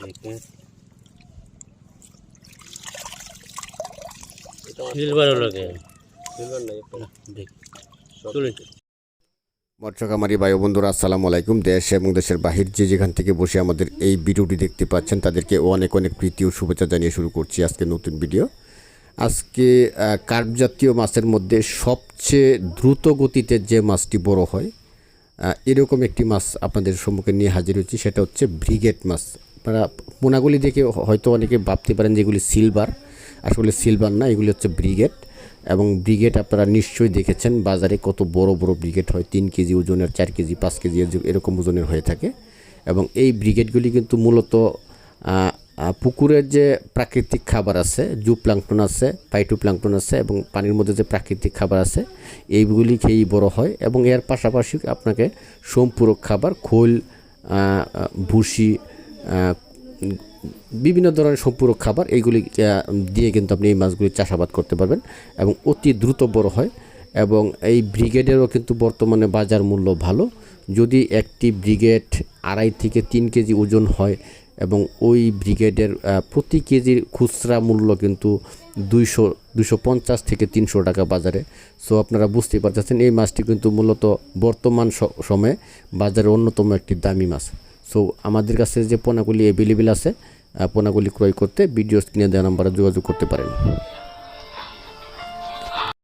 দেখেন সিলভার লাগে সিলভার নাই দেখ। মৎস্যকামারী ভাই বন্ধুরা আসসালামু আলাইকুম। দেশ এবং দেশের বাহির যে যেখান থেকে বসে আমাদের এই ভিডিওটি দেখতে পাচ্ছেন তাদেরকে অনেক অনেক প্রীতি ও শুভেচ্ছা জানিয়ে শুরু করছি আজকে নতুন ভিডিও। আজকে কার্প জাতীয় মাছের মধ্যে সবচেয়ে দ্রুত গতিতে যে মাছটি বড় হয় এরকম একটি মাছ আপনাদের সম্মুখে নিয়ে হাজির হয়েছি সেটা হচ্ছে ব্রিগেড মাছ। আপনারা পোনাগুলি দেখে হয়তো অনেকে ভাবতে পারেন যে এগুলি সিলভার, আসলে সিলভার না, এগুলি হচ্ছে ব্রিগেড এবং ব্রিগেড আপনারা নিশ্চয়ই দেখেছেন, বাজারে কত বড় বড় ব্রিগেড হয়, তিন কেজি ওজনের, চার কেজি, পাঁচ কেজি, এরকম ওজনের হয়ে থাকে এবং এই ব্রিগেডগুলি কিন্তু মূলত পুকুরের যে প্রাকৃতিক খাবার আছে জু প্লাঙ্কটন আছে পাইটু প্লাঙ্কটন আছে এবং পানির মধ্যে যে প্রাকৃতিক খাবার আছে, এইগুলি খেয়েই বড় হয় এবং এর পাশাপাশি আপনাকে সম্পূরক খাবার, খোল ভুসি বিভিন্ন ধরনের সম্পূরক খাবার, এইগুলি দিয়ে কিন্তু আপনি এই মাছগুলি চাষাবাদ করতে পারবেন এবং অতি দ্রুত বড় হয় এবং এই ব্রিগেডেরও কিন্তু বর্তমানে বাজার মূল্য ভালো। যদি একটি ব্রিগেড আড়াই থেকে তিন কেজি ওজন হয় এবং ওই ব্রিগেডের প্রতি কেজির খুচরা মূল্য কিন্তু দুইশো দুশো পঞ্চাশ থেকে তিনশো টাকা বাজারে। সো আপনারা বুঝতেই পারতেছেন, এই মাছটি কিন্তু মূলত বর্তমান সময়ে বাজারে অন্যতম একটি দামি মাছ। সো আমাদের কাছে যে পোনাগুলি অ্যাভেলেবেল আছে পোনাগুলি ক্রয় করতে ভিডিও স্ক্রিনে দেওয়া নাম্বারে যোগাযোগ করতে পারেন।